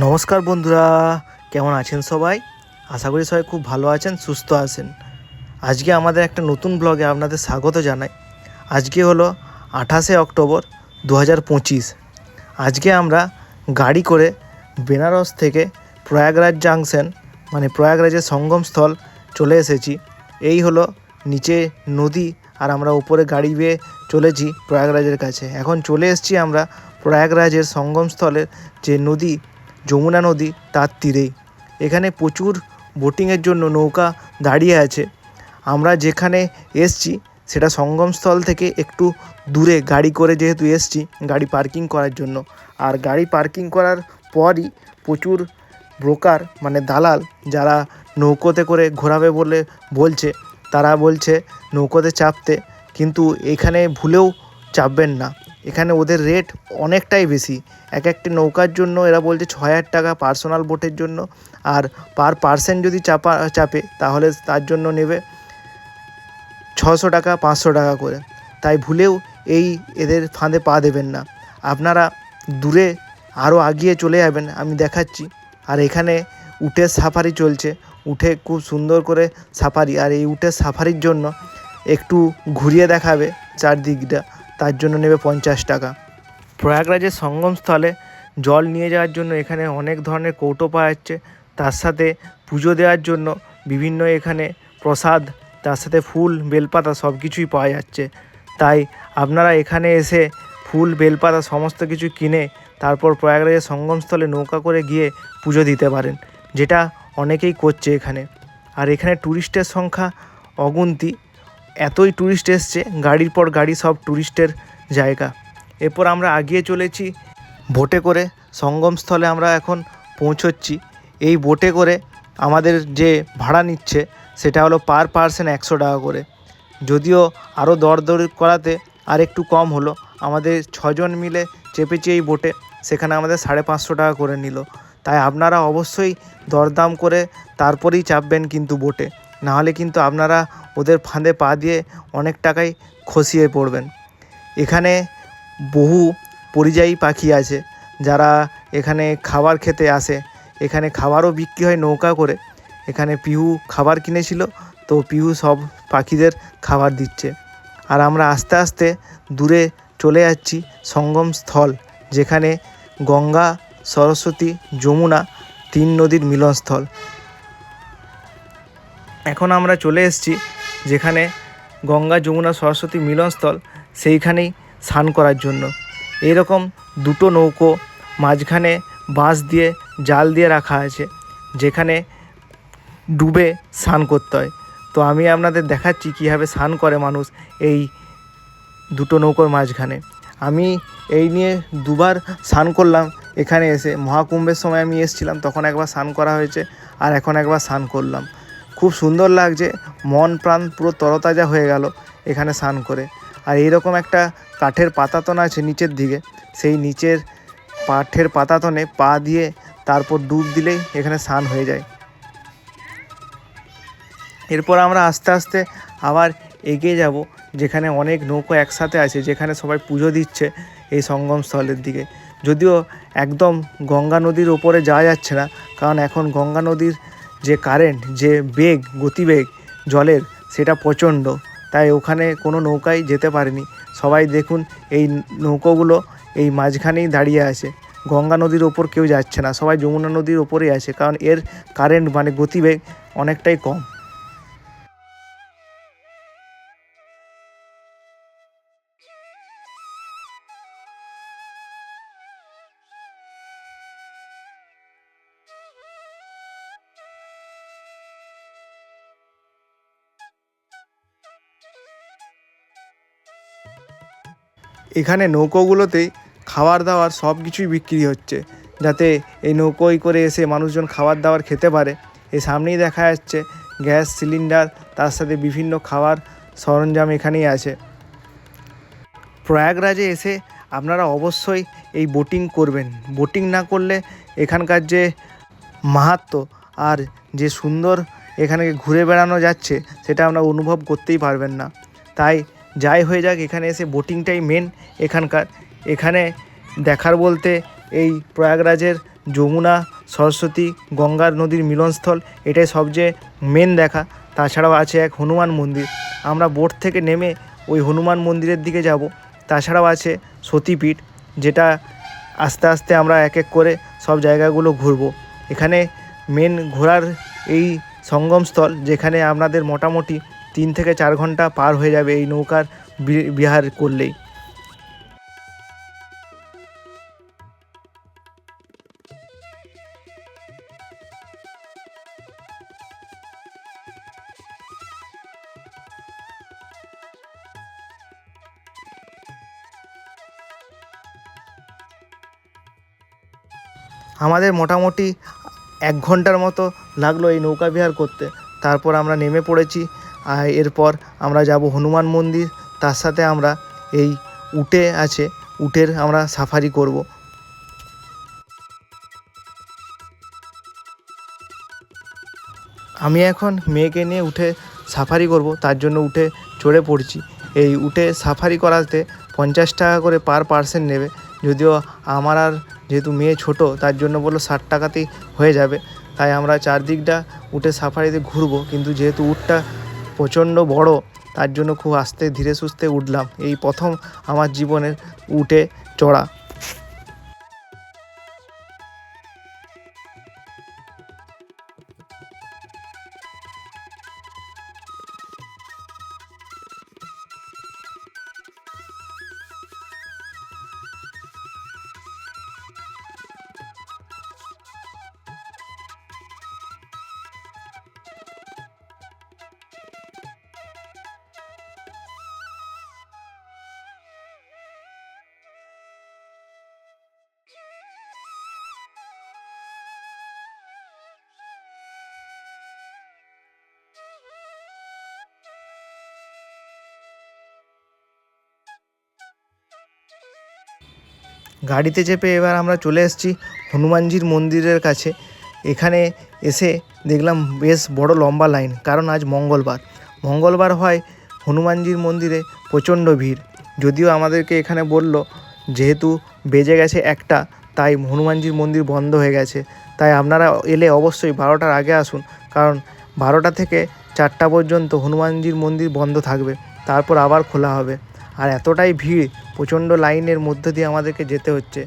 নমস্কার বন্ধুরা, কেমন আছেন সবাই? আশা করি সবাই খুব ভালো আছেন, সুস্থ আছেন। আজকে আমাদের একটা নতুন ব্লগে আপনাদের স্বাগত জানাই। আজকে হলো আঠাশে অক্টোবর দু হাজার পঁচিশ। আজকে আমরা গাড়ি করে বেনারস থেকে প্রয়াগরাজ জাংশন মানে প্রয়াগরাজের সঙ্গমস্থল চলে এসেছি। এই হলো নিচে নদী আর আমরা উপরে গাড়ি বেয়ে চলেছি প্রয়াগরাজের কাছে। এখন চলে এসেছি আমরা প্রয়াগরাজের সঙ্গমস্থলের যে নদী যমুনা নদী তার তীরেই। এখানে প্রচুর বোটিংয়ের জন্য নৌকা দাঁড়িয়ে আছে। আমরা যেখানে এসছি, সেটা সঙ্গমস্থল থেকে একটু দূরে গাড়ি করে যেহেতু এসছি, গাড়ি পার্কিং করার জন্য। আর গাড়ি পার্কিং করার পরই প্রচুর ব্রোকার মানে দালাল, যারা নৌকোতে করে ঘোরাবে বলে বলছে, তারা বলছে নৌকোতে চাপতে, কিন্তু এখানে ভুলেও চাপবেন না। এখানে ওদের রেট অনেকটাই বেশি। এক একটি নৌকার জন্য এরা বলছে ছ হাজার টাকা পার্সোনাল বোটের জন্য। আর পার পার্সেন যদি চাপা, চাপে, তাহলে তার জন্য নেবে ছশো টাকা, পাঁচশো টাকা করে। তাই ভুলেও এই এদের ফাঁদে পা দেবেন না। আপনারা দূরে আরও আগিয়ে চলে যাবেন, আমি দেখাচ্ছি। আর এখানে উটের সাফারি চলছে। উঠে খুব সুন্দর করে সাফারি আর এই উটের সাফারির জন্য একটু ঘুরিয়ে দেখাবে চারদিকটা। তার জন্য নেবে পঞ্চাশ টাকা। প্রয়াগরাজের সঙ্গমস্থলে জল নিয়ে যাওয়ার জন্য এখানে অনেক ধরনের কৌটো পাওয়া যাচ্ছে। তার সাথে পুজো দেওয়ার জন্য বিভিন্ন এখানে প্রসাদ, তার সাথে ফুল, বেলপাতা সব কিছুই পাওয়া যাচ্ছে। তাই আপনারা এখানে এসে ফুল, বেলপাতা সমস্ত কিছু কিনে তারপর প্রয়াগরাজের সঙ্গমস্থলে নৌকা করে গিয়ে পুজো দিতে পারেন, যেটা অনেকেই করছে এখানে। আর এখানে ট্যুরিস্টের সংখ্যা অগুন্তি। এতই ট্যুরিস্ট এসছে, গাড়ির পর গাড়ি সব ট্যুরিস্টের জায়গা। এরপর আমরা আগিয়ে চলেছি, বোটে করে সঙ্গমস্থলে আমরা এখন পৌঁছচ্ছি। এই বোটে করে আমাদের যে ভাড়া নিচ্ছে, সেটা হলো পার পার্সন একশো টাকা করে। যদিও আরও দরদরি করাতে আর একটু কম হলো, আমাদের ছজন মিলে চেপেছি এই বোটে, সেখানে আমাদের সাড়ে পাঁচশো টাকা করে নিল। তাই আপনারা অবশ্যই দরদাম করে তারপরেই চাপবেন কিন্তু বোটে। নাহলে কিন্তু আপনারা ওদের ফাঁদে পা দিয়ে অনেক টাকাই খসিয়ে পড়বেন। এখানে বহু পরিযায়ী পাখি আছে, যারা এখানে খাবার খেতে আসে। এখানে খাবারও বিক্রি হয় নৌকা করে। এখানে পিহু খাবার কিনেছিল, তো পিহু সব পাখিদের খাবার দিচ্ছে। আর আমরা আস্তে আস্তে দূরে চলে যাচ্ছি সঙ্গম স্থল, যেখানে গঙ্গা, সরস্বতী, যমুনা, তিন নদীর মিলনস্থল। এখন আমরা চলে এসেছি যেখানে গঙ্গা, যমুনা, সরস্বতী মিলনস্থল সেইখানেই স্নান করার জন্য। এরকম দুটো নৌকো মাঝখানে বাঁশ দিয়ে, জাল দিয়ে রাখা আছে, যেখানে ডুবে স্নান করতে হয়। তো আমি আপনাদের দেখাচ্ছি কীভাবে স্নান করে মানুষ এই দুটো নৌকোর মাঝখানে। আমি এই নিয়ে দুবার স্নান করলাম এখানে এসে। মহাকুম্ভের সময় আমি এসেছিলাম, তখন একবার স্নান করা হয়েছে আর এখন একবার স্নান করলাম। খুব সুন্দর লাগছে। মন প্রাণ পুরো তরতাজা হয়ে গেল এখানে স্নান করে। আর এইরকম একটা কাঠের পাতাতন আছে নিচের দিকে। সেই নিচের কাঠের পাতাতনে পা দিয়ে তারপর ডুব দিলেই এখানে স্নান হয়ে যায়। এরপর আমরা আস্তে আস্তে আবার এগিয়ে যাব, যেখানে অনেক নৌকো একসাথে আছে, যেখানে সবাই পুজো দিচ্ছে এই সঙ্গমস্থলের দিকে। যদিও একদম গঙ্গা নদীর ওপরে যাওয়া যাচ্ছে না, কারণ এখন গঙ্গা নদীর যে কারেন্ট যে বেগ, গতিবেগ, জলের, সেটা প্রচণ্ড। তাই ওখানে কোনো নৌকাই যেতে পারেনি। সবাই দেখুন, এই নৌকোগুলো এই মাঝখানেই দাঁড়িয়ে আছে। গঙ্গা নদীর ওপর কেউ যাচ্ছে না। সবাই যমুনা নদীর ওপরেই আছে। কারণ এর কারেন্ট মানে গতিবেগ অনেকটাই কম। এখানে নৌকোগুলোতেই খাবার দাবার সব কিছুই বিক্রি হচ্ছে, যাতে এই নৌকোয় করে এসে মানুষজন খাবার দাবার খেতে পারে। এই সামনেই দেখা যাচ্ছে গ্যাস সিলিন্ডার, তার সাথে বিভিন্ন খাবার সরঞ্জাম এখানেই আছে। প্রয়াগরাজে এসে আপনারা অবশ্যই এই বোটিং করবেন। বোটিং না করলে এখানকার যে মাহাত্ম আর যে সুন্দর এখানে ঘুরে বেড়ানো যাচ্ছে, সেটা আপনারা অনুভব করতেই পারবেন না। তাই যাই হয়ে যাক, এখানে এসে বোটিংটাই মেন এখানকার। এখানে দেখার বলতে এই প্রয়াগরাজের যমুনা, সরস্বতী, গঙ্গার নদীর মিলনস্থল, এটাই সবচেয়ে মেন দেখা। তাছাড়াও আছে এক হনুমান মন্দির। আমরা বোট থেকে নেমে ওই হনুমান মন্দিরের দিকে যাব। তাছাড়াও আছে সতীপীঠ, যেটা আস্তে আস্তে আমরা এক এক করে সব জায়গাগুলো ঘুরবো। এখানে মেন ঘোরার এই সঙ্গমস্থল যেখানে আপনাদের মোটামুটি তিন থেকে চার ঘণ্টা পার হয়ে যাবে এই নৌকার বিহার করলেই। আমাদের মোটামুটি এক ঘণ্টার মতো লাগল এই নৌকা বিহার করতে। তারপর আমরা নেমে পড়েছি এরপর আমরা যাব হনুমান মন্দির। তার সাথে আমরা এই উটে আছে, উটের আমরা সাফারি করব। আমি এখন মেয়েকে নিয়ে উঠে সাফারি করব, তার জন্য উঠে চড়ে পড়ছি। এই উঠে সাফারি করাতে পঞ্চাশ টাকা করে পার পার্সেন্ট নেবে। যদিও আমার আর যেহেতু মেয়ে ছোট, তার জন্য বলল ষাট টাকাতেই হয়ে যাবে। তাই আমরা চারদিকটা উঠে সাফারিতে ঘুরবো, কিন্তু যেহেতু উটটা প্রচণ্ড বড়, তার জন্য খুব আস্তে ধীরে সুস্থে উঠলাম। এই প্রথম আমার জীবনের উঠে চড়া। গাড়িতে চেপে এবার আমরা চলে এসেছি হনুমানজির মন্দিরের কাছে। এখানে এসে দেখলাম বেশ বড় লম্বা লাইন, কারণ আজ মঙ্গলবার। মঙ্গলবার হয় হনুমানজির মন্দিরে প্রচণ্ড ভিড়। যদিও আমাদেরকে এখানে বলল, যেহেতু বেজে গেছে একটা, তাই হনুমানজির মন্দির বন্ধ হয়ে গেছে। তাই আপনারা এলে অবশ্যই বারোটার আগে আসুন, কারণ বারোটা থেকে চারটা পর্যন্ত হনুমানজির মন্দির বন্ধ থাকবে। তারপর আবার খোলা হবে। আর এতটাই ভিড় প্রচণ্ড লাইনের মধ্যে দিয়ে আমাদেরকে যেতে হচ্ছে।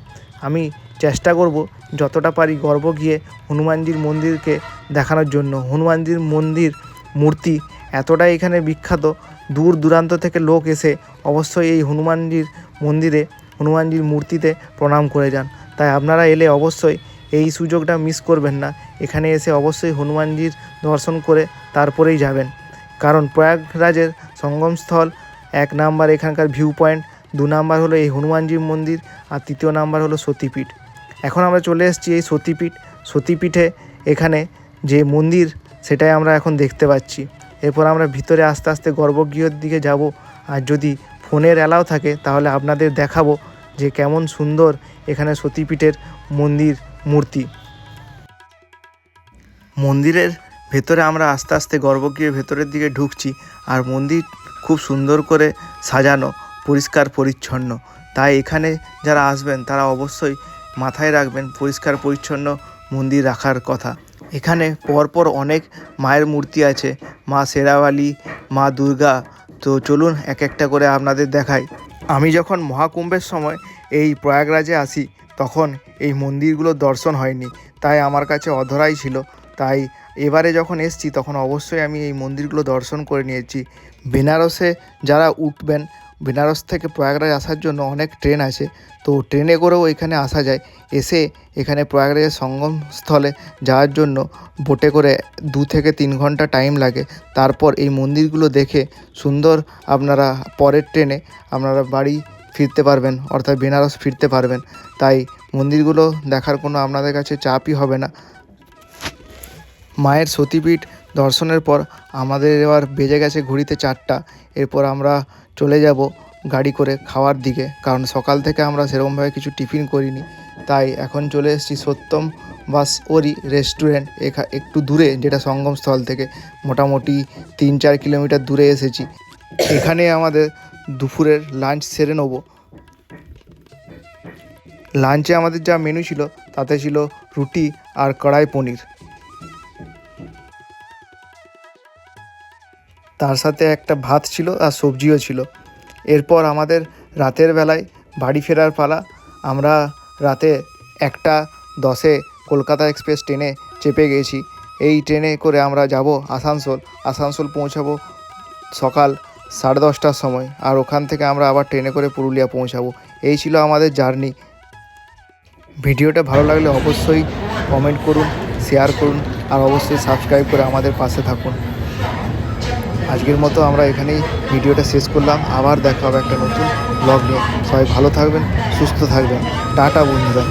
আমি চেষ্টা করব যতটা পারি গর্ব গিয়ে হনুমানজির মন্দিরকে দেখানোর জন্য। হনুমানজির মন্দির মূর্তি এতটাই এখানে বিখ্যাত, দূর দূরান্ত থেকে লোক এসে অবশ্যই এই হনুমানজির মন্দিরে, হনুমানজির মূর্তিতে প্রণাম করে যান। তাই আপনারা এলে অবশ্যই এই সুযোগটা মিস করবেন না। এখানে এসে অবশ্যই হনুমানজির দর্শন করে তারপরেই যাবেন। কারণ প্রয়াগরাজের সঙ্গমস্থল এক নাম্বার এখানকার ভিউ পয়েন্ট দু নাম্বার হলো এই হনুমানজির মন্দির আর তৃতীয় নাম্বার হলো সতীপীঠ। এখন আমরা চলে এসেছি এই সতীপীঠ। সতীপীঠে এখানে যে মন্দির, সেটাই আমরা এখন দেখতে পাচ্ছি। এরপর আমরা ভিতরে আস্তে আস্তে গর্ভগৃহর দিকে যাব। আর যদি ফোনের অ্যালাও থাকে, তাহলে আপনাদের দেখাবো যে কেমন সুন্দর এখানে সতীপীঠের মন্দির মূর্তি। মন্দিরের ভেতরে আমরা আস্তে আস্তে গর্ভগৃহের ভেতরের দিকে ঢুকছি। আর মন্দির খুব সুন্দর করে সাজানো। পরিষ্কার পরিচ্ছন্ন। তাই এখানে যারা আসবেন, তারা অবশ্যই মাথায় রাখবেন পরিষ্কার পরিচ্ছন্ন মন্দির রাখার কথা। এখানে পরপর অনেক মায়ের মূর্তি আছে, মা শেরাওয়ালি মা দুর্গা। তো চলুন এক একটা করে আপনাদের দেখাই। আমি যখন মহাকুম্ভের সময় এই প্রয়াগরাজে আসি, তখন এই মন্দিরগুলো দর্শন হয়নি। তাই আমার কাছে অধরাই ছিল। তাই এবারে যখন এসছি, তখন অবশ্যই আমি এই মন্দিরগুলো দর্শন করে নিয়েছি। বেনারসে যারা উঠবেন বেনারস থেকে প্রয়াগরাজ আসার জন্য অনেক ট্রেন আছে তো ট্রেনে করেও এখানে আসা যায়। এসে এখানে প্রয়াগরাজের সঙ্গমস্থলে যাওয়ার জন্য বোটে করে দু থেকে তিন ঘণ্টা টাইম লাগে। তারপর এই মন্দিরগুলো দেখে সুন্দর আপনারা পরের ট্রেনে আপনারা বাড়ি ফিরতে পারবেন, অর্থাৎ বেনারস ফিরতে পারবেন। তাই মন্দিরগুলো দেখার কোনো আপনাদের কাছে চাপই হবে না। মায়ের সতীপীঠ দর্শনের পর আমাদের এবার বেজে গেছে ঘড়িতে চারটা। এরপর আমরা চলে যাব গাড়ি করে খাওয়ার দিকে, কারণ সকাল থেকে আমরা সেরকমভাবে কিছু টিফিন করিনি। তাই এখন চলে এসেছি সত্যম বাস ওরি রেস্টুরেন্ট, এখা, একটু দূরে, যেটা সঙ্গমস্থল থেকে। মোটামুটি তিন চার কিলোমিটার দূরে এসেছি। এখানে আমাদের দুপুরের লাঞ্চ সেরে নেব। লাঞ্চে আমাদের যা মেনু ছিল, তাতে ছিল রুটি আর কড়াই পনির। তার সাথে একটা ভাত ছিল আর সবজিও ছিল। এরপর আমাদের রাতের বেলায় বাড়ি ফেরার পালা। আমরা রাতে একটা দশে কলকাতা এক্সপ্রেস ট্রেনে চেপে গেছি। এই ট্রেনে করে আমরা যাব আসানসোল। আসানসোল পৌঁছাবো সকাল সাড়ে দশটার সময় আর ওখান থেকে আমরা আবার ট্রেনে করে পুরুলিয়া পৌঁছাবো। এই ছিল আমাদের জার্নি। ভিডিওটা ভালো লাগলে অবশ্যই কমেন্ট করুন, শেয়ার করুন আর অবশ্যই সাবস্ক্রাইব করে আমাদের পাশে থাকুন। আজকের মতো আমরা এখানেই ভিডিওটা শেষ করলাম। আবার দেখা হবে একটা নতুন ব্লগ নিয়ে। সবাই ভালো থাকবেন, সুস্থ থাকবেন। টাটা বন্ধুরা।